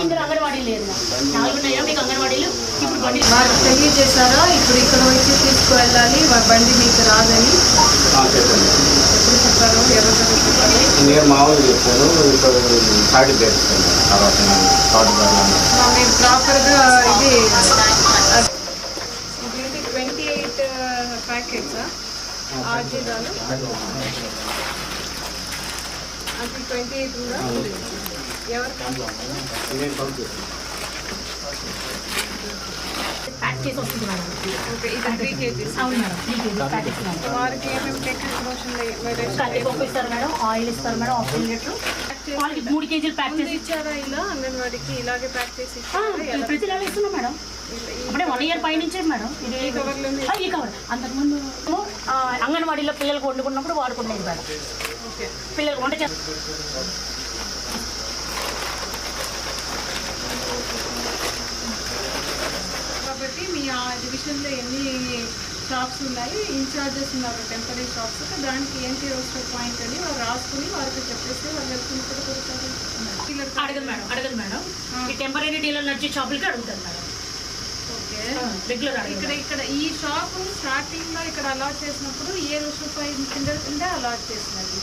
ఇందులో అంగన్వాడీ లేదు మీకు అంగన్వాడీలు? ఇప్పుడు బండి వారు తెలియజేశారా? ఇప్పుడు ఇక్కడ వచ్చి తీసుకువెళ్ళాలి. వా- బండి మీకు రాదని. ఎప్పుడు చెప్పారు? ఎవరు నేను చెప్పాను. ఇప్పుడు తర్వాత థర్డ్ ప్రాపర్గా ఇది ఇది ట్వంటీ ఎయిట్ ప్యాకెట్సా? ఆర్జీదాలు అది ట్వంటీ ఎయిట్ ఎవరు ప్యాక్ చేసి వస్తుంది మేడం. ఓకే ఇది త్రీ కేజీస్. అవును madam three KG packets madam. వారికి ఏమేమి టెక్నిక్ మోషన్ కందిపప్పు ఇస్తారు మేడం ఆయిల్ ఇస్తారు మేడం హాఫ్ లీటర్ వాళ్ళకి మూడు కేజీలు ప్యాక్ చేసి ఇచ్చారా ఇలా? అంగన్వాడికి ఇలాగే ప్యాక్ చేసి ఇచ్చారా? ప్రతి నెల ఇస్తున్నాం మేడం. ఇప్పుడే వన్ ఇయర్ పై నుంచే మేడం ఇది ఈ కవర్ అంతకుముందు అంగన్వాడీలో పిల్లలకు వండుకున్నప్పుడు వాడుకునేది మేడం. ఓకే పిల్లలు వంట చేస్తారు కాబట్టి మీ ఆ డివిజన్లో ఎన్ని షాప్స్ ఉన్నాయి? ఇన్ఛార్జెస్ ఉన్నారు టెంపరీ షాప్స్ దానికి ఏంటి రోస్టర్ పాయింట్ అని వారు రాసుకుని వారికి చెప్పేస్తే వాళ్ళు వెళ్తున్నప్పుడు అడగదు మేడం అడగదు మేడం. ఈ టెంపరీ డీలర్ నడిచే షాపులకి అడుగుతారు మేడం. ఇక్కడ ఇక్కడ ఈ షాప్ స్టార్టింగ్లో ఇక్కడ అలాట్ చేసినప్పుడు ఏ పాయింట్ కింద కింద అలాట్ చేసినది?